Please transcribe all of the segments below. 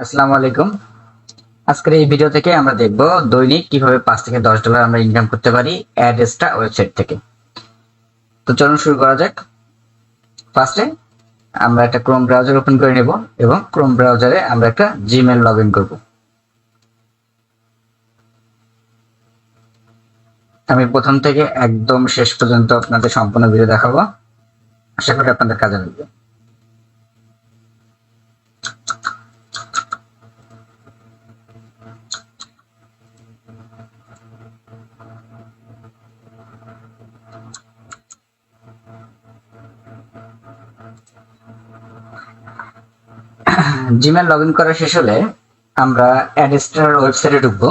আসসালামু আলাইকুম। আজকের এই ভিডিও থেকে আমরা দেখব দৈনিক কীভাবে পাঁচ থেকে দশ ডলার আমরা ইনকাম করতে পারি অ্যাডেস্টা ওয়েবসাইট থেকে। তো চলুন শুরু করা যাক। ফার্স্টে আমরা একটা ক্রোম ব্রাউজার ওপেন করে নেব এবং ক্রোম ব্রাউজারে আমরা একটা জিমেল লগ ইন করব। আমি প্রথম থেকে একদম শেষ পর্যন্ত আপনাদের সম্পূর্ণ ভিডিও দেখাবো। আশা করি আপনাদের কাজে লাগবে। জিমেল লগ ইন করা শেষ হলে আমরা অ্যাডেস্টার ওয়েবসাইটে ঢুকবো।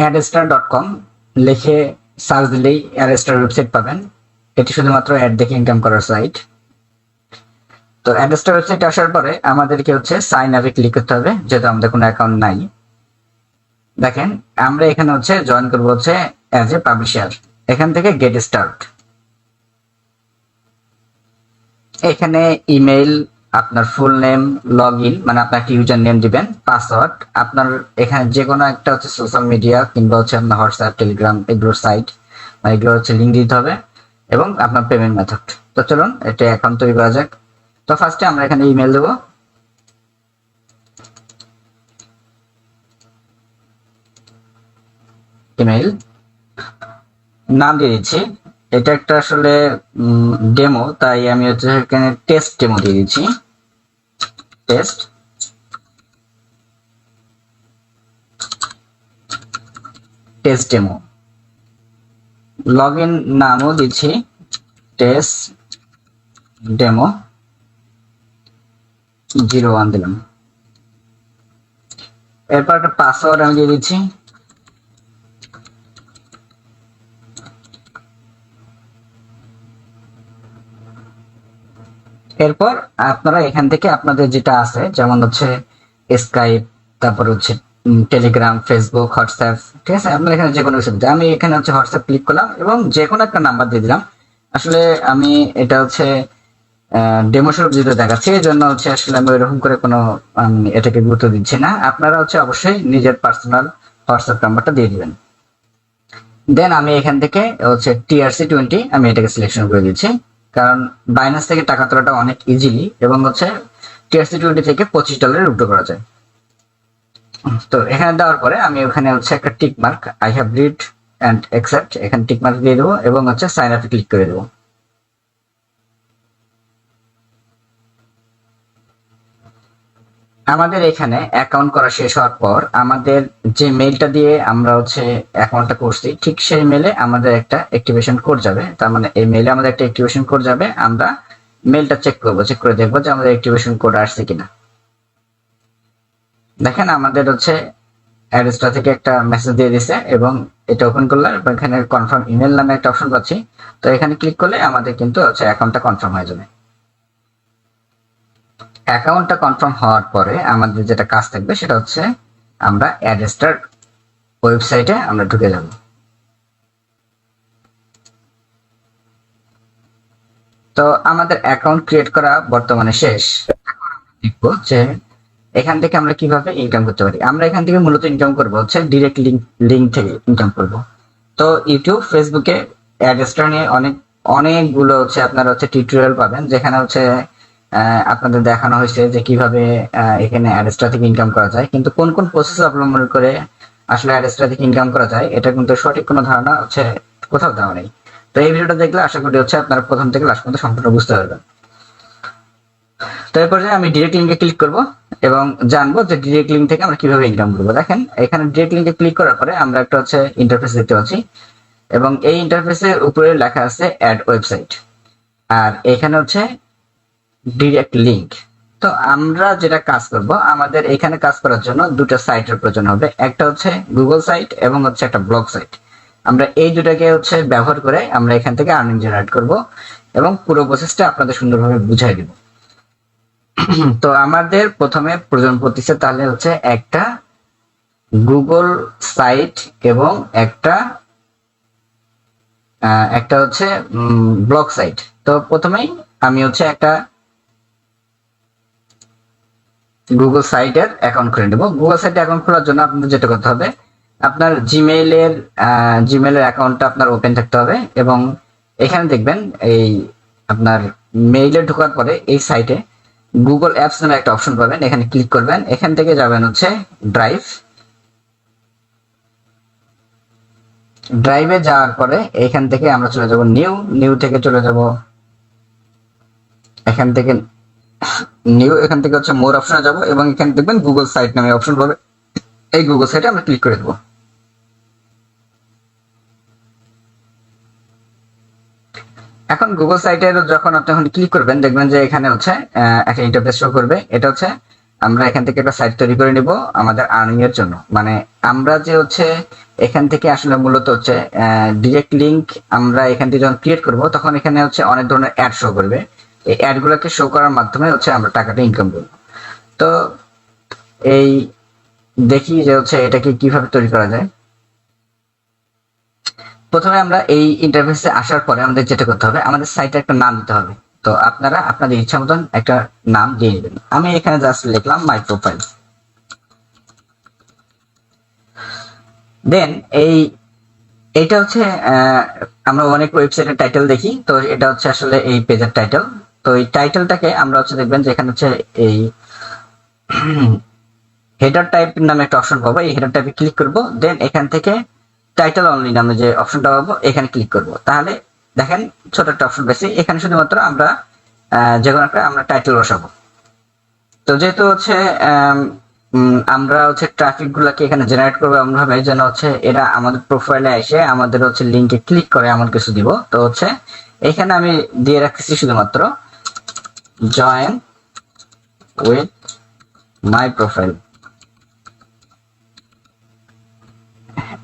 অ্যাডস্টার ডট কম লিখে সার্চ দিলেই অ্যাডস্টার ওয়েবসাইট পাবেন। এটি শুধুমাত্র অ্যাড দেখে ইনকাম করার সাইট তো অ্যাডস্টার ওয়েবসাইট আসার পরে আমাদেরকে হচ্ছে সাইন আপে ক্লিক করতে হবে, যেহেতু আমাদের কোনো অ্যাকাউন্ট নাই। দেখেন, আমরা এখানে হচ্ছে জয়েন করব হচ্ছে অ্যাজ এ পাবলিশার এখান থেকে গেট স্টার্ট এখানে ইমেইল আপনার ফুল নেম লগ ইন মানে আপনার একটা ইউজার নেম দিবেন পাসওয়ার্ড আপনার এখানে যে কোনো একটা হচ্ছে সোশ্যাল মিডিয়া কিংবা হচ্ছে আপনার হোয়াটসঅ্যাপ টেলিগ্রাম এগুলোর সাইট মানে এগুলো হচ্ছে লিঙ্ক দিতে হবে, এবং আপনার পেমেন্ট মেথড তো চলুন, এটা অ্যাকাউন্ট তৈরি করা যাক। তো ফার্স্টে আমরা এখানে ইমেল দেবো। ইমেইল নাম দিয়ে দিচ্ছি। এটা একটা আসলে ডেমো তাই আমি হচ্ছে এখানে টেস্ট ডেমো দিয়ে দিচ্ছি। Test test demo log in নামও দিচ্ছি। টেস্ট ডেমো জিরো ওয়ান দিলাম। এরপর একটা পাসওয়ার্ড আমি দিয়ে দিচ্ছি। এরপর আপনারা এখান থেকে আপনাদের যেটা আছে, যেমন হচ্ছে স্কাইপ তারপর হচ্ছে টেলিগ্রাম ফেসবুক হোয়াটসঅ্যাপ ঠিক আছে? আপনারা এখানে যে কোনো কিছু আমি এখানে হচ্ছে হোয়াটসঅ্যাপ ক্লিক করলাম এবং যে কোনো একটা নাম্বার দিয়ে দিলাম। আসলে আমি এটা হচ্ছে ডেমো স্বরূপ যেটা দেখাচ্ছি, এই জন্য হচ্ছে আসলে আমি এরকম করে কোনো এটাকে গুরুত্ব দিচ্ছি না। আপনারা হচ্ছে অবশ্যই নিজের পার্সোনাল হোয়াটসঅ্যাপ নাম্বারটা দিয়ে দিবেন। দেন আমি এখান থেকে হচ্ছে টিআরসি টোয়েন্টি আমি এটাকে সিলেকশন করে দিচ্ছি। কারণ বাইন্যান্স থেকে টাকা তোলাটা অনেক ইজিলি এবং হচ্ছে টিআরসি টোয়েন্টি থেকে পঁচিশ ডলারের উল্টো করা যায়। তো এখানে দেওয়ার পরে আমি ওখানে হচ্ছে একটা tick mark I have read and accept এখানে টিক মার্ক দিয়ে দেবো এবং হচ্ছে সাইন আপে ক্লিক করে দেবো। আমাদের এখানে অ্যাকাউন্ট করা শেষ হওয়ার পর আমাদের যে মেইলটা দিয়ে আমরা হচ্ছে অ্যাকাউন্টটা করছি, ঠিক সেই মেলে আমাদের একটা অ্যাক্টিভেশন কোড যাবে। তার মানে এই মেলে আমাদের একটা অ্যাক্টিভেশন কোড যাবে। আমরা মেলটা চেক করব চেক করে দেখব যে আমাদের অ্যাক্টিভেশন কোড আসছে কিনা। দেখেন আমাদের হচ্ছে অ্যাড্রেসটা থেকে একটা মেসেজ দিয়ে দিছে এবং এটা ওপেন করলে এখানে কনফার্ম ইমেল নামে একটা অপশন পাচ্ছি। তো এখানে ক্লিক করলে আমাদের কিন্তু হচ্ছে অ্যাকাউন্টটা কনফার্ম হয়ে যাবে। অ্যাকাউন্টটা কনফার্ম হওয়ার পরে আমাদের যেটা কাজ থাকবে সেটা হচ্ছে আমরা অ্যাড্রেসটার ওয়েবসাইটে আমরা ঢুকে যাব। তো আমাদের অ্যাকাউন্ট ক্রিয়েট করা বর্তমানে শেষ। দেখব যে এখান থেকে আমরা কীভাবে ইনকাম করতে পারি। আমরা এখান থেকে মূলত ইনকাম করব, হচ্ছে ডিরেক্ট লিঙ্ক লিঙ্ক থেকে ইনকাম করব। তো ইউটিউব ফেসবুকে অ্যাড্রেসটা নিয়ে অনেক, অনেকগুলো হচ্ছে আপনারা হচ্ছে টিউটোরিয়াল পাবেন, যেখানে হচ্ছে আপনাদের দেখানো হয়েছে যে কীভাবে এখানে অ্যাডেস্ট্রা থেকে ইনকাম করা যায়। কিন্তু কোন কোন প্রসেস অবলম্বন করে আসলে অ্যাডেস্ট্রা থেকে ইনকাম করা যায়, এটা কিন্তু সঠিক কোনো ধারণা হচ্ছে কোথাও দেওয়া নেই। তো এই ভিডিওটা দেখলে আশা করি হচ্ছে আপনারা প্রথম থেকে লাস্ট পর্যন্ত সম্পূর্ণ বুঝতে পারবেন। তো এই পর্যায়ে আমি ডিরেক্ট লিঙ্কে ক্লিক করব এবং জানব যে ডিরেক্ট লিঙ্ক থেকে আমরা কীভাবে ইনকাম করব। দেখেন, এখানে ডিরেক্ট লিঙ্কে ক্লিক করার পরে আমরা একটা হচ্ছে ইন্টারফেস দেখতে পাচ্ছি এবং এই ইন্টারফেসের উপরে লেখা আছে অ্যাড ওয়েবসাইট আর এখানে হচ্ছে ডিরেক্ট লিংক তো আমরা যেটা কাজ করব, আমাদের এখানে কাজ করার জন্য দুটো সাইটের প্রয়োজন হবে। একটা হচ্ছে গুগল সাইট এবং হচ্ছে একটা ব্লগ সাইট আমরা এই দুটাকে হচ্ছে ব্যবহার করে আমরা এখান থেকে আর্নিং জেনারেট করব এবং পুরো প্রসেসটা আপনাদের সুন্দরভাবে বুঝাই দিব। তো আমাদের প্রথমে প্রয়োজন পড়তেছে তাহলে হচ্ছে একটা গুগল সাইট এবং একটা একটা হচ্ছে ব্লগ সাইট তো প্রথমেই আমি হচ্ছে একটা গুগল সাইটের অ্যাকাউন্ট খুলে নেব। গুগল সাইটে অ্যাকাউন্ট খোলার জন্য আপনাদের যেটা করতে হবে, আপনার জিমেইলের জিমেইলের অ্যাকাউন্টটা আপনার ওপেন থাকতে হবে এবং এখানে দেখবেন এই আপনার মেইলে ঢোকার পরে এই সাইটে গুগল অ্যাপস নামে একটা অপশন পাবেন। এখানে ক্লিক করবেন। এখান থেকে যাবেন হচ্ছে ড্রাইভ ড্রাইভে যাওয়ার পরে এখান থেকে আমরা চলে যাব নিউ নিউ থেকে চলে যাব। এখান থেকে নিউ এখান থেকে হচ্ছে মোর অপশনে যাব এবং এখানে দেখবেন গুগল সাইট নামে অপশন পাবে। এই গুগল সাইটে আমরা ক্লিক করে দেবো। এখন গুগল সাইটের যখন আপনি এখন ক্লিক করবেন, দেখবেন যে এখানে হচ্ছে একটা ইন্টারফেস শো করবে। এটা হচ্ছে, আমরা এখান থেকে একটা সাইট তৈরি করে নিব আমাদের আর্নিং এর জন্য। মানে আমরা যে হচ্ছে, এখান থেকে আসলে মূলত হচ্ছে ডিরেক্ট লিংক আমরা এখান থেকে যখন ক্রিয়েট করব, তখন এখানে হচ্ছে অনেক ধরনের অ্যাড শো করবে। এই অ্যাড গুলোকে শো করার মাধ্যমে হচ্ছে আমরা টাকাটা ইনকাম করব। তো এই দেখি যে হচ্ছে এটাকে কীভাবে তৈরি করা যায়। প্রথমে আমরা এই ইন্টারফেসে আসার পরে আমাদের যেটা করতে হবে, আমাদের সাইটে একটা নাম দিতে হবে। তো আপনারা আপনাদের ইচ্ছা মতন একটা নাম দিয়ে নেবেন। আমি এখানে জাস্ট লিখলাম মাই প্রোফাইল দেন এই, এটা হচ্ছে আমরা অনেক ওয়েবসাইটের টাইটেল দেখি, তো এটা হচ্ছে আসলে এই পেজের টাইটেল তো এই টাইটেলটাকে আমরা হচ্ছে দেখবেন যে এখানে হচ্ছে এই হেডার টাইপ নামে একটা অপশন পাবো। এই হেডার টাইপে ক্লিক করব। দেন এখান থেকে টাইটেল অনলি নামে যে অপশনটা পাবো, এখানে ক্লিক করব। তাহলে দেখেন ছোট একটা অপশন পেয়েছি। এখানে শুধুমাত্র আমরা যে কোনো একটা আমরা টাইটেল বসাবো। তো যেহেতু হচ্ছে আমরা হচ্ছে ট্রাফিক গুলাকে এখানে জেনারেট করব এমন ভাবে যেন হচ্ছে এরা আমাদের প্রোফাইলে এসে আমাদের হচ্ছে লিঙ্কে ক্লিক করে এমন কিছু দিব। তো হচ্ছে এখানে আমি দিয়ে রাখতেছি শুধুমাত্র জয়েন উইথ মাই প্রোফাইল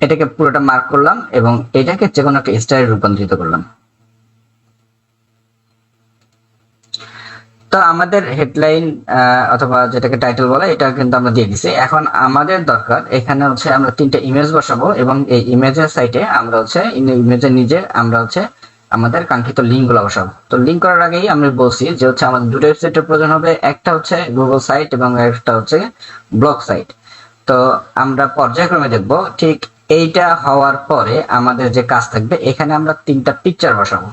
এটাকে পুরোটা মার্ক করলাম এবং এটাকে যে কোনো একটা স্টাইলে রূপান্তরিত করলাম। তো আমাদের হেডলাইন অথবা যেটাকে টাইটেল বলে, এটা কিন্তু আমরা দিয়ে দিছি। এখন আমাদের দরকার, এখানে হচ্ছে আমরা তিনটা ইমেজ বসাবো এবং এই ইমেজের সাইটে আমরা হচ্ছে ইমেজের নিজে আমরা হচ্ছে আমাদের কাঙ্ক্ষিত লিঙ্কগুলো বসাবো তো লিঙ্ক করার আগেই আমি বলছি যে হচ্ছে আমাদের দুটো ওয়েবসাইটের প্রয়োজন হবে। একটা হচ্ছে গুগল সাইট এবং একটা হচ্ছে ব্লগ সাইট তো আমরা পর্যায়ক্রমে দেখব। ঠিক এইটা হওয়ার পরে আমাদের যে কাজ থাকবে, এখানে আমরা তিনটা পিকচার বসাবো।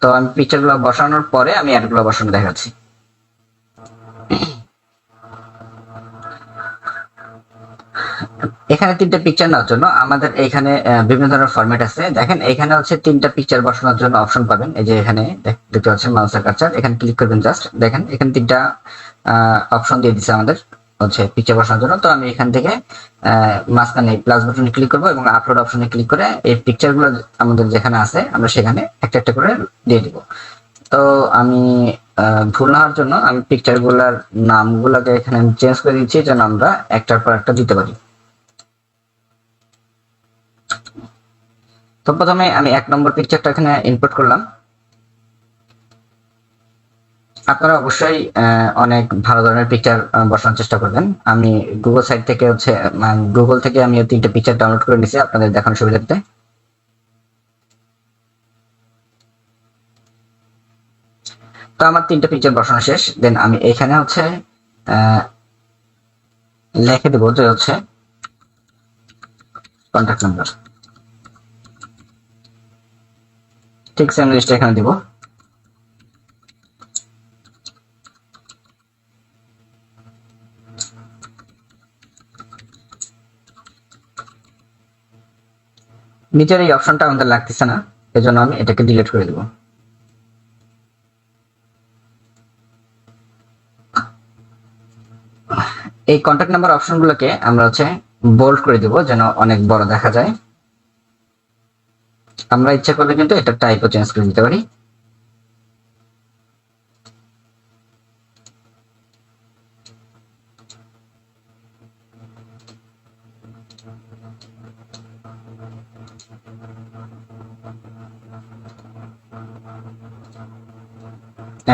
তো আমি পিকচারগুলো বসানোর পরে আমি অ্যাডগুলো বসানো দেখাচ্ছি। এখানে তিনটা পিকচার নেওয়ার জন্য আমাদের এখানে বিভিন্ন ধরনের ফরম্যাট আছে। দেখেন, এখানে হচ্ছে তিনটা পিকচার বসানোর জন্য অপশন পাবেন। এই যে এখানে, দেখ- দেখতে পাচ্ছেন মাউসের কার্সার এখানে ক্লিক করবেন জাস্ট দেখেন, এখানে তিনটা অপশন দিয়ে দিচ্ছে আমাদের হচ্ছে পিকচার বসানোর জন্য। তো আমি এখান থেকে মাঝখানে প্লাস বাটনে ক্লিক করব এবং আপলোড অপশনে ক্লিক করে এই পিকচারগুলো আমাদের যেখানে আছে, আমরা সেখানে একটা একটা করে দিয়ে দিব। তো আমি ভুল না হওয়ার জন্য আমি পিকচারগুলার নামগুলোকে এখানে চেঞ্জ করে দিচ্ছি যেন আমরা একটার পর একটা দিতে পারি। তো প্রথমে আমি এক নম্বর পিকচারটা এখানে ইনপুট করলাম। আপনারা অবশ্যই অনেক ভালো ধরনের পিকচার বসানোর চেষ্টা করবেন। আমি গুগল সাইট থেকে হচ্ছে গুগল থেকে আমি তিনটে পিকচার ডাউনলোড করে নিয়েছি আপনাদের দেখানোর সুবিধার্থে। তো আমার তিনটে পিকচার বসানো শেষ। দেন আমি এখানে হচ্ছে লিখে দেবো যে হচ্ছে কন্ট্যাক্ট নাম্বার ঠিক সেম লিস্ট এখানে দিব। নিচের এই অপশনটা আমাদের লাগতেছে না, এজন্য আমি এটাকে ডিলিট করে দেবো। এই কন্ট্যাক্ট নাম্বার অপশনগুলোকে আমরা হচ্ছে বোল্ড করে দেব, যেন অনেক বড় দেখা যায়। আমরা ইচ্ছা করলে কিন্তু এটা টাইপও চেঞ্জ করে দিতে পারি।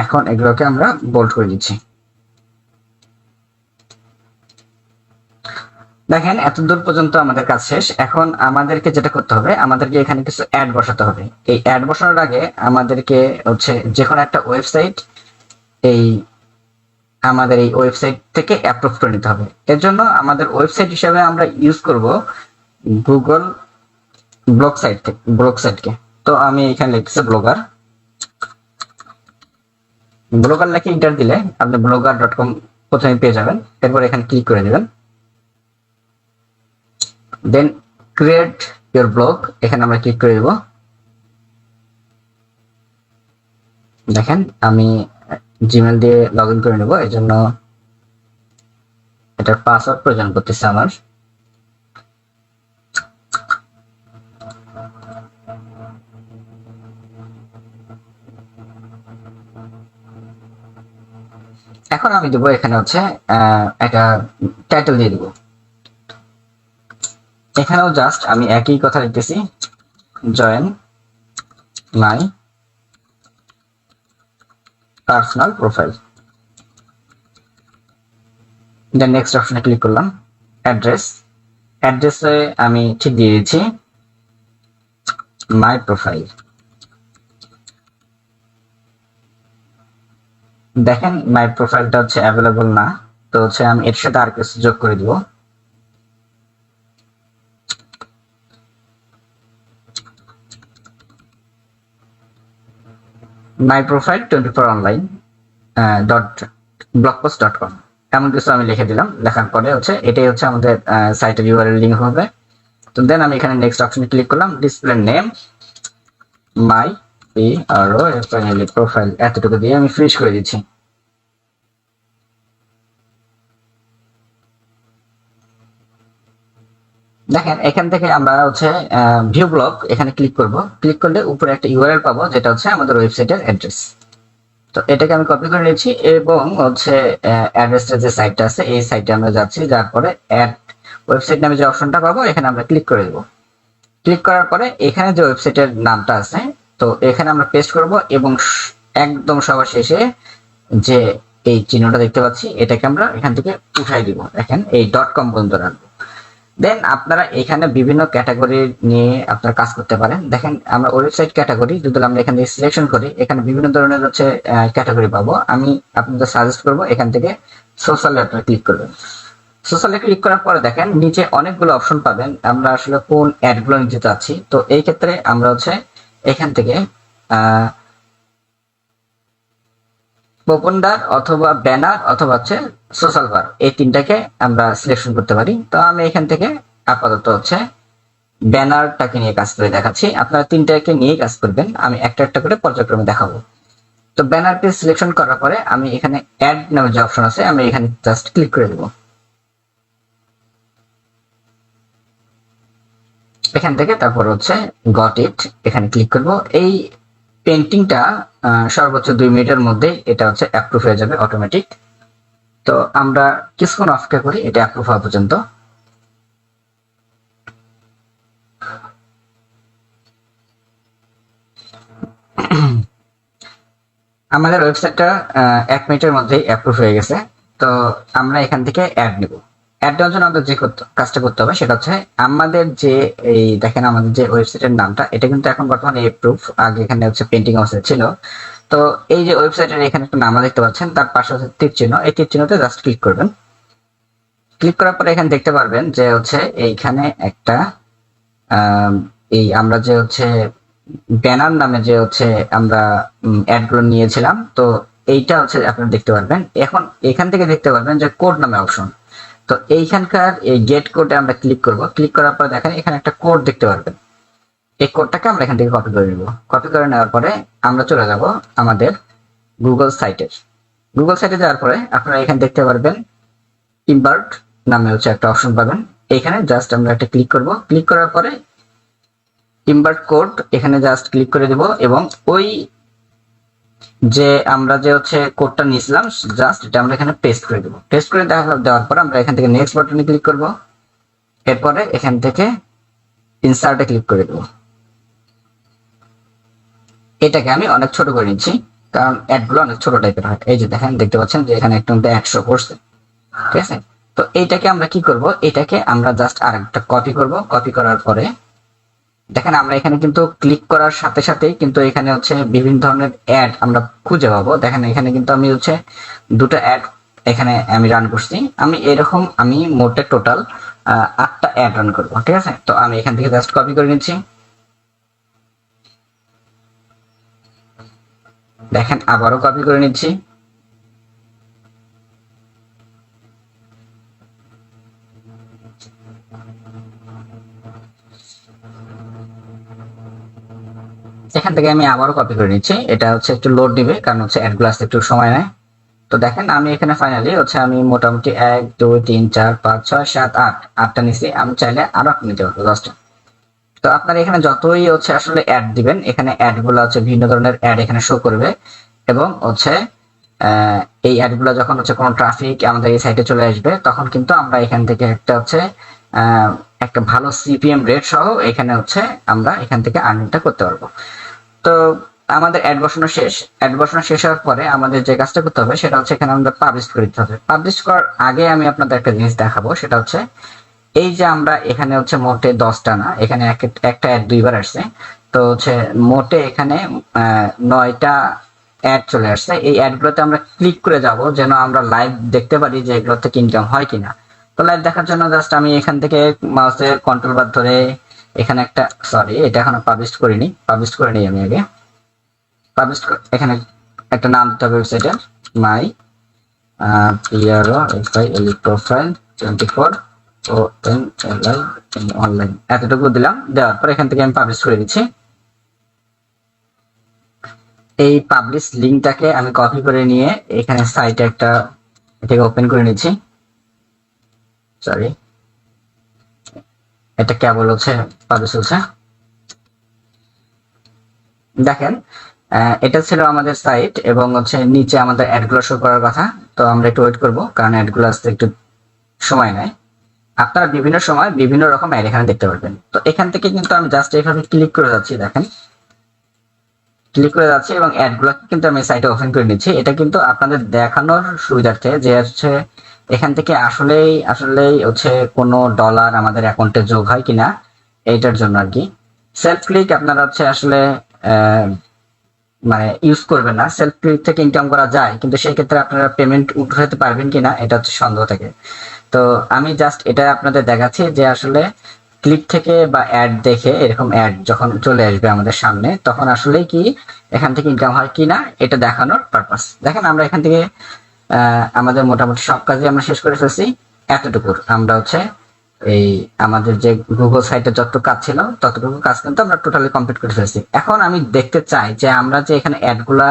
এখন এগুলোকে আমরা বোল্ড করে দিচ্ছি দেখেন এত দূর পর্যন্ত আমাদের কাজ শেষ। এখন আমাদেরকে যেটা করতে হবে, আমাদেরকে এখানে কিছু অ্যাড বসাতে হবে। এই অ্যাড বসানোর আগে আমাদেরকে হচ্ছে যে কোনো একটা ওয়েবসাইট এই আমাদের এই ওয়েবসাইট থেকে অ্যাপ্রুভ করে নিতে হবে। এর জন্য আমাদের ওয়েবসাইট হিসাবে আমরা ইউজ করব গুগল ব্লগ সাইট থেকে ব্লগ সাইটকে তো আমি এখানে লিখছি ব্লগার ব্লগার লেখে ইন্টার দিলে আপনি ব্লগার ডট কম প্রথমে পেয়ে যাবেন। এরপর এখানে ক্লিক করে দেবেন দেন ক্রিয়েট ইউর ব্লগ এখানে আমরা ক্লিক করে দেব। দেখেন, আমি জিমেল দিয়ে লগ ইন করে নেব। এই জন্য এটার পাসওয়ার্ড প্রয়োজন করতেছে আমার। এখন আমি দেবো, এখানে হচ্ছে একটা টাইটেল দিয়ে দেবো। এখানেও জাস্ট আমি একই কথা লিখতেছি। Join my personal profile then next অপশনে ক্লিক করলাম অ্যাড্রেস অ্যাড্রেসে আমি ঠিক দিয়ে দিচ্ছি মাই প্রোফাইল দেখেন মাই প্রোফাইলটা হচ্ছে অ্যাভেলেবল না, তো হচ্ছে আমি এর সাথে আর কিছু যোগ করে দিব। My profile twenty four online dot blogpost dot com এমন কিছু আমি লিখে দিলাম লেখার পরে হচ্ছে এটাই হচ্ছে আমাদের সাইটের ইউআরএল লিঙ্ক হবে। তো দেন আমি এখানে নেক্সট অপশনে ক্লিক করলাম display name my P R O profile এতটুকু দিয়ে আমি ফিনিশ করে দিচ্ছি। দেখেন, এখান থেকে আমরা হচ্ছে ভিউ ব্লক এখানে ক্লিক করব। ক্লিক করলে উপরে একটা ইউআরএল পাবো, যেটা হচ্ছে আমাদের ওয়েবসাইটের অ্যাড্রেস তো এটাকে আমি কপি করে নিয়েছি, এবং হচ্ছে অ্যাড্রেসটা যে সাইটটা আছে, এই সাইটে আমরা যাচ্ছি, যার পরে অ্যাড ওয়েবসাইট নামে যে অপশনটা পাবো, এখানে আমরা ক্লিক করে দেবো। ক্লিক করার পরে এখানে যে ওয়েবসাইটের নামটা আছে, তো এখানে আমরা পেস্ট করব, এবং একদম সবার শেষে যে এই চিহ্নটা দেখতে পাচ্ছি, এটাকে আমরা এখান থেকে উঠাই দিব। দেখেন, এই ডট কম পর্যন্ত রাখব দেন আপনারা এখানে বিভিন্ন ক্যাটাগরি নিয়ে আপনারা কাজ করতে পারেন। দেখেন, আমরা ওয়েবসাইট ক্যাটাগরি যদি আমরা এখান থেকে সিলেকশন করি, এখানে বিভিন্ন ধরনের হচ্ছে ক্যাটাগরি পাবো। আমি আপনাদের সাজেস্ট করব, এখান থেকে সোশ্যাল আপনারা ক্লিক করবেন। সোশ্যালে ক্লিক করার পরে দেখেন, নিচে অনেকগুলো অপশন পাবেন। আমরা আসলে কোন অ্যাডগুলো নিতে চাচ্ছি। তো এই ক্ষেত্রে আমরা হচ্ছে এখান থেকে, আহ পপন্ডার অথবা ব্যানার অথবা হচ্ছে সোশ্যাল বার এই তিনটাকে আমরা সিলেকশন করতে পারি। তো আমি এখান থেকে আপাতত হচ্ছে ব্যানারটাকে নিয়ে কাজ করে দেখাচ্ছি। আপনারা তিনটাকে নিয়ে কাজ করবেন। আমি একটা একটা করে পর্যায়ক্রমে দেখাবো। তো ব্যানারকে সিলেকশন করার পরে আমি এখানে অ্যাড নামে যে অপশন আছে, আমি এখানে জাস্ট ক্লিক করে দেবো। এখান থেকে তারপর হচ্ছে গট ইট এখানে ক্লিক করব। এই পেন্টিংটা সর্বোচ্চ দুই মিনিটের মধ্যে এটা হচ্ছে অ্যাপ্রুভ হয়ে যাবে অটোমেটিক তো আমরা কিছুক্ষণ অপেক্ষা করি, এটা অ্যাপ্রুভ হওয়া পর্যন্ত। আমাদের ওয়েবসাইটটা এক মিনিটের মধ্যেই অ্যাপ্রুভ হয়ে গেছে। তো আমরা এখান থেকে অ্যাড নেব। অ্যাড জন্য আমাদের যে কাজটা করতে হবে, সেটা হচ্ছে আমাদের যে এই দেখেন আমাদের যে ওয়েবসাইটের নামটা, এটা কিন্তু এখন বর্তমানে অ্যাপ্রুভ আগে এখানে হচ্ছে পেন্টিং অবস্থা ছিল। তো এই যে ওয়েবসাইটের এখানে একটা নাম দেখতে পাচ্ছেন, তার পাশে হচ্ছে তীর এই তীর জাস্ট ক্লিক করবেন। ক্লিক করার পরে এখানে দেখতে পারবেন যে হচ্ছে এইখানে একটা এই আমরা যে হচ্ছে ব্যানার নামে যে হচ্ছে আমরা অ্যাডগুলো নিয়েছিলাম, তো এইটা হচ্ছে আপনারা দেখতে পারবেন। এখন এখান থেকে দেখতে পারবেন যে কোড নামে অপশন তো এইখানকার এই গেট কোডে আমরা ক্লিক করব। ক্লিক করার পর দেখেন এখানে একটা কোড দেখতে পারবেন। এই কোডটাকে আমরা এখান থেকে কপি করে নেব। কপি করে নেওয়ার পরে আমরা চলে যাব আমাদের গুগল সাইটের গুগল সাইটে যাওয়ার পরে আপনারা এখানে দেখতে পারবেন ইনভার্ট নামে হচ্ছে একটা অপশন পাবেন। এখানে জাস্ট আমরা একটা ক্লিক করব। ক্লিক করার পরে ইনভার্ট কোড এখানে জাস্ট ক্লিক করে দেব এবং ওই যে আমরা যে হচ্ছে কোডটা নিয়েছিলাম জাস্ট এটা আমরা এখানে পেস্ট করে দেবো। পেস্ট করে দেওয়ার পর আমরা এখান থেকে নেক্সট বাটনে ক্লিক করব। এরপরে এখান থেকে ইনসার্টে ক্লিক করে দেবো। এটাকে আমি অনেক ছোট করে নিচ্ছি, কারণ অ্যাডগুলো অনেক ছোট টাইপের হয়। এই যে দেখেন, দেখতে পাচ্ছেন যে এখানে একটা একশো করছে। ঠিক আছে? তো এইটাকে আমরা কি করব? এটাকে আমরা জাস্ট আরেকটা কপি করব। কপি করার পরে দেখেন, আমরা এখানে কিন্তু ক্লিক করার সাথে সাথেই কিন্তু এখানে হচ্ছে বিভিন্ন ধরনের অ্যাড আমরা খুঁজে পাবো। দেখেন, এখানে কিন্তু আমি হচ্ছে দুটো অ্যাড এখানে আমি রান করছি। আমি এরকম আমি মোটে টোটাল আটটা অ্যাড রান করব, ঠিক আছে? তো আমি এখান থেকে জাস্ট কপি করে নিচ্ছি। দেখেন, আবারও কপি করে নিচ্ছি। এখান থেকে আমি আবারও কপি করে নিচ্ছি। এটা হচ্ছে একটু লোড দিবে, কারণ হচ্ছে অ্যাডগুলো আসতে একটু সময় নেয়। তো দেখেন, আমি এখানে ফাইনালি হচ্ছে আমি মোটামুটি এক, দুই, তিন, চার, পাঁচ, ছয়, সাত, আট, আটটা নিচ্ছি আমি চাইলে আরও একটা নিতে পারব দশটা তো আপনার এখানে যতই হচ্ছে আসলে অ্যাড দিবেন, এখানে অ্যাডগুলো হচ্ছে বিভিন্ন ধরনের অ্যাড এখানে শো করবে। এবং হচ্ছে এই অ্যাডগুলো যখন হচ্ছে কোনো ট্রাফিক আমাদের এই সাইটে চলে আসবে, তখন কিন্তু আমরা এখান থেকে একটা হচ্ছে একটা ভালো সিপিএম রেট সহ এখানে হচ্ছে আমরা এখান থেকে আর্নিংটা করতে পারব। তো আমাদের অ্যাড বসানো শেষ। অ্যাড বসানো শেষ হওয়ার পরে আমাদের যে কাজটা করতে হবে, সেটা হচ্ছে এখানে আমাদের পাবলিশ করে দিতে হবে। পাবলিশ করার আগে আমি আপনাদের একটা জিনিস দেখাবো, সেটা হচ্ছে এই যে আমরা এখানে হচ্ছে মোটে দশটা না, এখানে একটা অ্যাড দুইবার আসছে। তো হচ্ছে মোটে এখানে নয়টা অ্যাড চলে আসছে। এই অ্যাড গুলোতে আমরা ক্লিক করে যাব, যেন আমরা লাইভ দেখতে পারি যে এগুলো থেকে ইনকাম হয় কিনা। তো লাইভ দেখার জন্য জাস্ট আমি এখান থেকে মাউসের কন্ট্রোল বার ধরে এখানে একটা সরি এটা এখনও পাবলিশ করিনি। পাবলিশ করে নিই আমি আগে। পাবলিশ এখানে একটা নাম দিতে হবে ওয়েবসাইটের my PRO F I L profile twenty four O N L I online এতটুকু দিলাম। দেওয়ার পর এখান থেকে আমি পাবলিশ করে দিচ্ছি। এই পাবলিশ লিঙ্কটাকে আমি কপি করে নিয়ে এখানে সাইটে একটা, এটাকে ওপেন করে নিচ্ছি। সরি এটা কেবল হচ্ছে পাবলিশ হচ্ছে দেখেন এটা ছিল আমাদের সাইট এবং হচ্ছে নিচে আমাদের অ্যাডগুলো শো করার কথা। তো আমরা একটু ওয়েট করব, কারণ অ্যাডগুলো আসতে একটু সময় নেয়। আপনারা বিভিন্ন সময় বিভিন্ন রকম অ্যাড এখানে দেখতে পারবেন। তো এখান থেকে কিন্তু আমি জাস্ট এইভাবে ক্লিক করে যাচ্ছি, দেখেন। ক্লিক করে যাচ্ছি এবং অ্যাডগুলো কিন্তু আমি সাইটে ওপেন করে নিচ্ছি। এটা কিন্তু আপনাদের দেখানোর সুবিধার্থে যে হচ্ছে এখান থেকে আসলেই আসলেই হচ্ছে কোনো ডলার আমাদের অ্যাকাউন্টে যোগ হয় কিনা, এইটার জন্য আর কি সেলফ ক্লিক আপনারা হচ্ছে আসলে মানে ইউজ করবেন না। সেলফ ক্লিক থেকে ইনকাম করা যায়, কিন্তু সেই ক্ষেত্রে আপনারা পেমেন্ট উঠাতে পারবেন কিনা, এটা হচ্ছে সন্দেহ থাকে। তো আমি জাস্ট এটা আপনাদের দেখাচ্ছি যে আসলে ক্লিক থেকে বা অ্যাড দেখে এরকম অ্যাড যখন চলে আসবে আমাদের সামনে, তখন আসলে কি এখান থেকে ইনকাম হয় কিনা, এটা দেখানোর পারপাস দেখেন আমরা এখান থেকে আমাদের মোটামুটি সব কাজে আমরা শেষ করে ফেলছি। এতটুকু। আমরা হচ্ছে এই আমাদের যে গুগল সাইটে যতটুকু কাজ ছিল, ততটুকু কাজ কিন্তু আমরা টোটালি কমপ্লিট করে ফেলছি। এখন আমি দেখতে চাই যে আমরা যে এখানে অ্যাডগুলা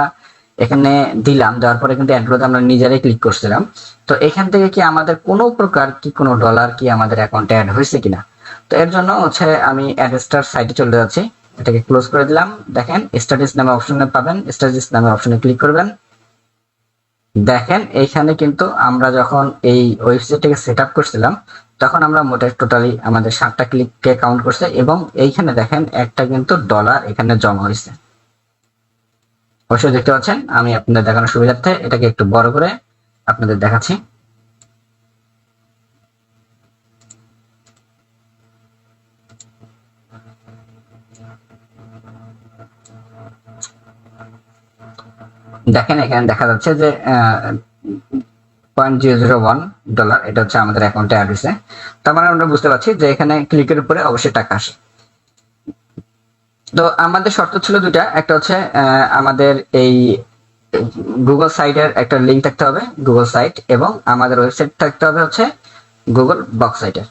এখানে দিলাম, দেওয়ার পরে কিন্তু অ্যাডগুলোতে আমরা নিজেরাই ক্লিক করছিলাম। তো এখান থেকে কি আমাদের কোনো প্রকার কি কোনো ডলার কি আমাদের অ্যাকাউন্টে অ্যাড হয়েছে কিনা? তো এর জন্য হচ্ছে আমি অ্যাডস্টার সাইটে চলে যাচ্ছি। এটাকে ক্লোজ করে দিলাম। দেখেন স্ট্যাটাস নামে অপশনে পাবেন। স্ট্যাটাস নামে অপশনে ক্লিক করবেন। দেখেন, এইখানে কিন্তু আমরা যখন এই ওয়েবসাইটটাকে সেট আপ করছিলাম, তখন আমরা মোটে টোটালি আমাদের সাতটা ক্লিককে কাউন্ট করছে এবং এইখানে দেখেন একটা কিন্তু ডলার এখানে জমা হয়েছে। অবশ্যই দেখতে পাচ্ছেন, আমি আপনাদের দেখানোর সুবিধার্থে এটাকে একটু বড় করে আপনাদের দেখাচ্ছি। দেখেন এখানে দেখা যাচ্ছে যে point zero zero one dollar এটা হচ্ছে আমাদের অ্যাকাউন্টে অ্যাড হয়েছে তার মানে আমরা বুঝতে পারছি যে এখানে ক্লিকের উপরে অবশ্যই টাকা আসে। তো আমাদের শর্ত ছিল দুটা একটা হচ্ছে আমাদের এই গুগল সাইটের একটা লিঙ্ক থাকতে হবে গুগল সাইট এবং আমাদের ওয়েবসাইট থাকতে হবে হচ্ছে গুগল বক্স সাইটের